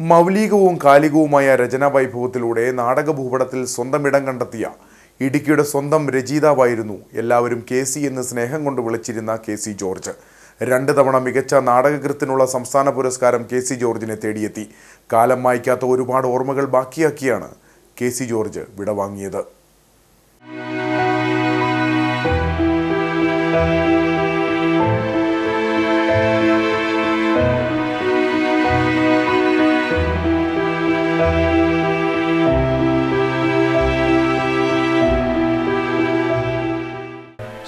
മൗലികവും കാലികവുമായ രചനാ വൈഭവത്തിലൂടെ നാടക ഭൂപടത്തിൽ സ്വന്തം ഇടം കണ്ടെത്തിയ ഇടുക്കിയുടെ സ്വന്തം രചയിതാവായിരുന്നു എല്ലാവരും കെ സി എന്ന് സ്നേഹം കൊണ്ട് വിളിച്ചിരുന്ന കെ സി ജോർജ്. രണ്ട് തവണ മികച്ച നാടകകൃത്തിനുള്ള സംസ്ഥാന പുരസ്കാരം കെ സി ജോർജിനെ തേടിയെത്തി. കാലം മായ്ക്കാത്ത ഒരുപാട് ഓർമ്മകൾ ബാക്കിയാക്കിയാണ് കെ സി ജോർജ് വിടവാങ്ങിയത്.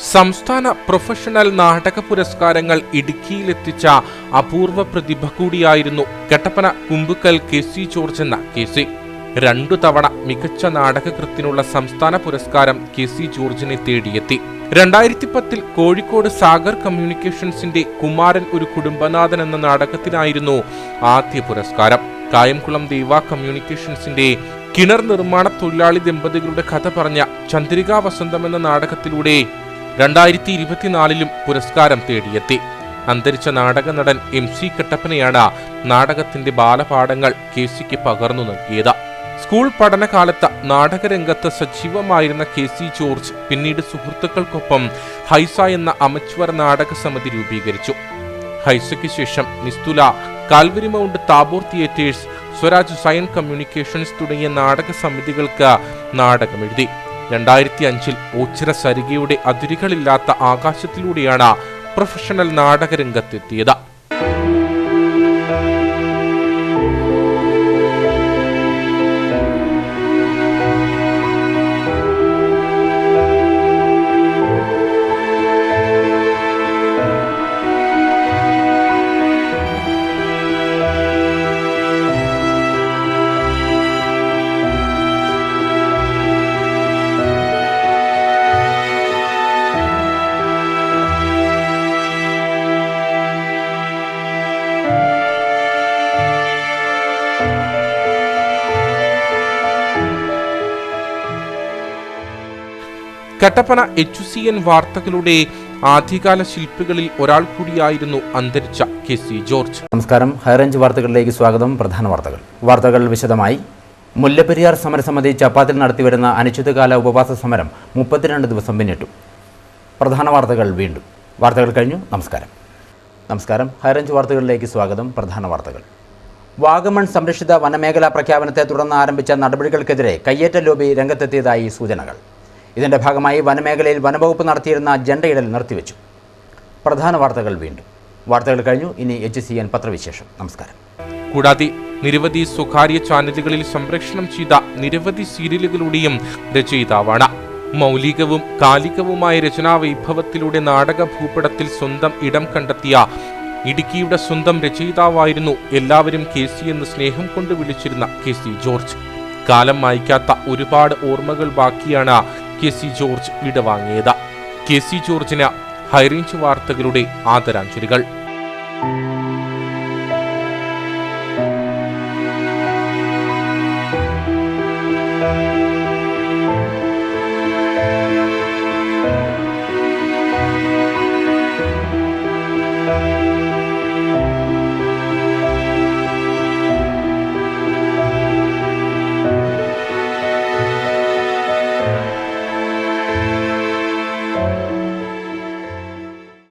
സംസ്ഥാന പ്രൊഫഷണൽ നാടക പുരസ്കാരങ്ങൾ ഇടുക്കിയിലെത്തിച്ച അപൂർവ പ്രതിഭ കൂടിയായിരുന്നു Kattappana Kumbukkal K C George എന്ന കെ സി. രണ്ടു തവണ മികച്ച നാടകകൃത്തിനുള്ള സംസ്ഥാന പുരസ്കാരം കെ സി ജോർജിനെ തേടിയെത്തി. രണ്ടായിരത്തി പത്തിൽ കോഴിക്കോട് സാഗർ കമ്മ്യൂണിക്കേഷൻസിന്റെ കുമാരൻ ഒരു കുടുംബനാഥൻ എന്ന നാടകത്തിനായിരുന്നു ആദ്യ പുരസ്കാരം. കായംകുളം ദേവ കമ്മ്യൂണിക്കേഷൻസിന്റെ കിണർ നിർമ്മാണ തൊഴിലാളി ദമ്പതികളുടെ കഥ പറഞ്ഞ ചന്ദ്രികാ വസന്തം എന്ന നാടകത്തിലൂടെ രണ്ടായിരത്തി ഇരുപത്തിനാലിലും പുരസ്കാരം തേടിയെത്തി. അന്തരിച്ച നാടക നടൻ എം സി കട്ടപ്പനയാണ് നാടകത്തിന്റെ ബാലപാഠങ്ങൾ കെ സിക്ക് പകർന്നു നൽകിയത്. സ്കൂൾ പഠനകാലത്ത് നാടകരംഗത്ത് സജീവമായിരുന്ന കെ സി ജോർജ് പിന്നീട് സുഹൃത്തുക്കൾക്കൊപ്പം ഹൈസ എന്ന അമച്വർ നാടക സമിതി രൂപീകരിച്ചു. ഹൈസയ്ക്ക് ശേഷം നിസ്തുല Calvary Mount Tabor Theatres Swaraj സയൻ കമ്മ്യൂണിക്കേഷൻസ് തുടങ്ങിയ നാടക സമിതികൾക്ക് നാടകമെഴുതി. രണ്ടായിരത്തി അഞ്ചിൽ ഓച്ചിറ സരികയുടെ അതിരുകളില്ലാത്ത ആകാശത്തിലൂടെയാണ് പ്രൊഫഷണൽ നാടകരംഗത്തെത്തിയത്. കട്ടപ്പന എച്ച് സി എൻ വാർത്തകളുടെ ആദ്യകാല ശില്പികളിൽ ഒരാൾ കൂടിയായിരുന്നു അന്തരിച്ച കെ സി ജോർജ്. നമസ്കാരം. ഹൈറേഞ്ച് വാർത്തകളിലേക്ക് സ്വാഗതം. പ്രധാന വാർത്തകൾ. വാർത്തകൾ വിശദമായി. മുല്ലപ്പെരിയാർ സമരസമിതി ചപ്പാത്തിൽ നടത്തിവരുന്ന അനിശ്ചിതകാല ഉപവാസ സമരം മുപ്പത്തിരണ്ട് ദിവസം പിന്നിട്ടു. പ്രധാന വാർത്തകൾ വീണ്ടും. വാർത്തകൾ കഴിഞ്ഞു. നമസ്കാരം. നമസ്കാരം. ഹൈറേഞ്ച് വാർത്തകളിലേക്ക് സ്വാഗതം. പ്രധാന വാർത്തകൾ. വാഗമൺ സംരക്ഷിത വനമേഖലാ പ്രഖ്യാപനത്തെ തുടർന്ന് ആരംഭിച്ച നടപടികൾക്കെതിരെ കയ്യേറ്റ ലോബി രംഗത്തെത്തിയതായി സൂചനകൾ. ഇതിന്റെ ഭാഗമായി വനമേഖലയിൽ വനവകുപ്പ് നടത്തിയിരുന്ന ജണ്ടയിടൽ നിർത്തിവെച്ചു. പ്രധാന വാർത്തകൾ വീണ്ടും. വാർത്തകൾ കഴിഞ്ഞു. ഇനി എച്ച് സി എൻ പത്രവിശേഷം. നമസ്കാരം. കൂടാതെ നിരവധി സ്വകാര്യ ചാനലുകളിൽ സംപ്രേഷണം ചെയ്ത നിരവധി സീരിയലുകളുടെയും രചയിതാവാണ്. മൗലികവും കാലികവുമായ രചനാ വൈഭവത്തിലൂടെ നാടക ഭൂപടത്തിൽ സ്വന്തം ഇടം കണ്ടെത്തിയ ഇടുക്കിയുടെ സ്വന്തം രചയിതാവായിരുന്നു എല്ലാവരും കെ സി എന്ന് സ്നേഹം കൊണ്ട് വിളിച്ചിരുന്ന കെ സി ജോർജ്. കാലം മായ്ക്കാത്ത ഒരുപാട് ഓർമ്മകൾ ബാക്കിയാണ് കെ സി ജോർജ് വിടവാങ്ങിയത് കെ സി ജോർജിന് ഹൈറേഞ്ച് വാർത്തകളുടെ ആദരാഞ്ജലികൾ.